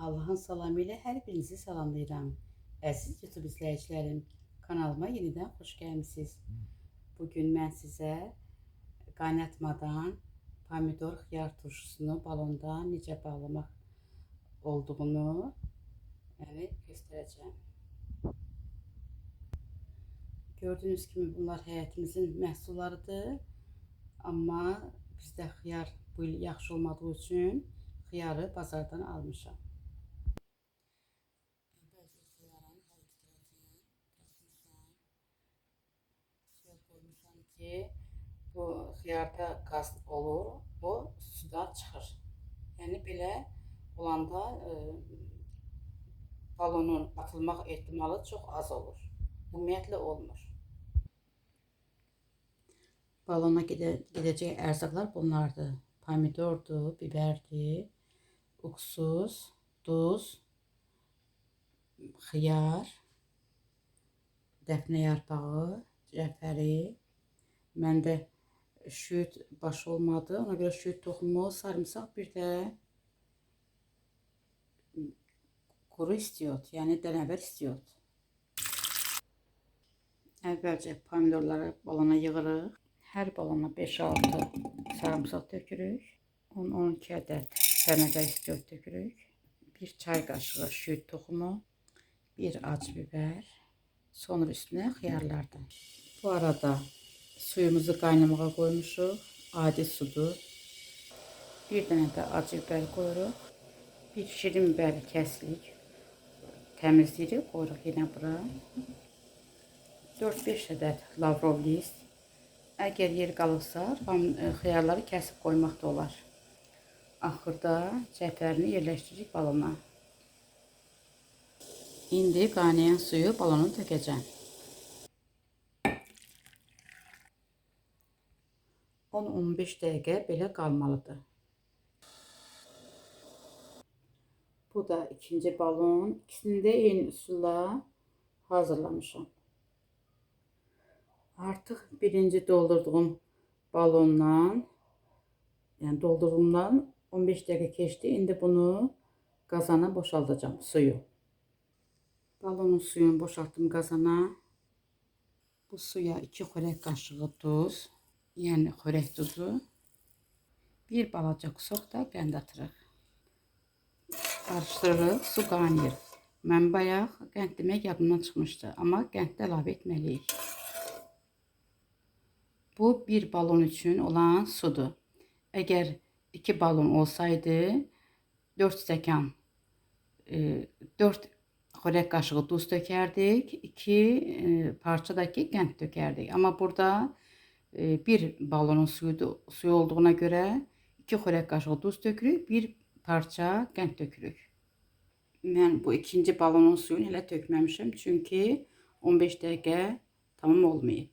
Allahın salamı ilə hər birinizi salamlayıram. Əziz YouTube izləyicilərim, kanalıma yenidən xoş gəlmisiniz. Bugün mən sizə qaynatmadan pomidor xiyar turşusunu balonda necə bağlamaq olduğunu yəni göstərəcəm. Gördüyünüz kimi bunlar həyətimizin məhsullarıdır. Amma bizdə xiyar bu il yaxşı olmadığı üçün xiyarı bazardan almışam. Suya qoymuşam ki, bu xiyarda qaz olur, o suda çıxır. Yəni belə olanda e, balonun atılmaq ehtimalı çox az olur. Ümumiyyətlə olmur. Balona gede, gedəcək ərzaqlar bunlardır. Pomidordur, biberdir, uksuz, duz, xiyar, dəfnə yarpağı, cəfəri. Məndə şüyüd başı olmadı. Ona görə şüyüd toxumu, sarımsaq, bir də kuru istiyot, yəni dənəvər istiyot. Əvvəlcə pomidorları balona yığırıq. Hər balona 5-6 sarımsaq tökürük. 10-12 ədəd dənəvər istiyot tökürük. 1 çay qaşığı şüyüd toxumu, 1 acı biber, sonra üstünə xiyarlardan. Bu arada suyumuzu qaynamağa qoymuşuq. Adi sudur. Bir dənə də acı biber qoyuruq. Bir şirin biber kəsirik. Təmizləyirik, qoyuruq yenə bura. 4-5 ədəd lavrov list. Əgər yer qalırsa, pam- e, xiyarları kəsib qoymaq da olar. Axırda cəfərini yerləşdiririk balona. İndi qaynayan suyu balona tökəcəm. 10-15 dəqiqə belə qalmalıdır. Bu da ikinci balon. İkisini də eyni üsulla hazırlamışam. Artıq birinci doldurduğum balondan, yəni doldurduğumdan 15 dəqiqə keçdi. İndi bunu qazana boşaldacağım suyu. Balonun suyunu boşaltdım qazana. Bu suya 2 xörək qaşığı duz, yəni xörək duzu, bir balaca qusaq da qənd atırıq. Qarışdırırıq, su qaynayır. Mən bayaq qənd demək yadımdan çıxmışdı, amma qənd də əlavə etməliyik. Bu bir balon üçün olan sudur. Əgər iki balon olsaydı 4 stəkan, e, 4 xörək qaşığı duz tökərdik, 2 e, parça da ki qənd tökərdik. Amma burada e, bir balonun suyu, suyu olduğuna görə 2 xörək qaşığı duz tökürük, bir parça qənd tökürük. Mən bu ikinci balonun suyunu hələ tökməmişəm, çünki 15 dəqiqə tamam olmayıb.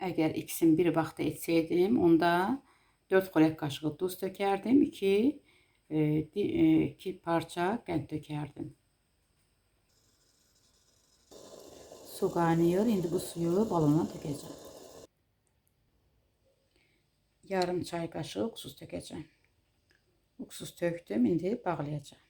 Əgər ikisini bir vaxtda etsəydim, onda 4 xörək qaşığı duz tökərdim, 2 2 parça qənd tökərdim. Su qaynayır. İndi bu suyu balona tökəcəm. Yarım çay qaşığı uksuz tökəcəm. Uksuz tökdüm, indi bağlayacağım.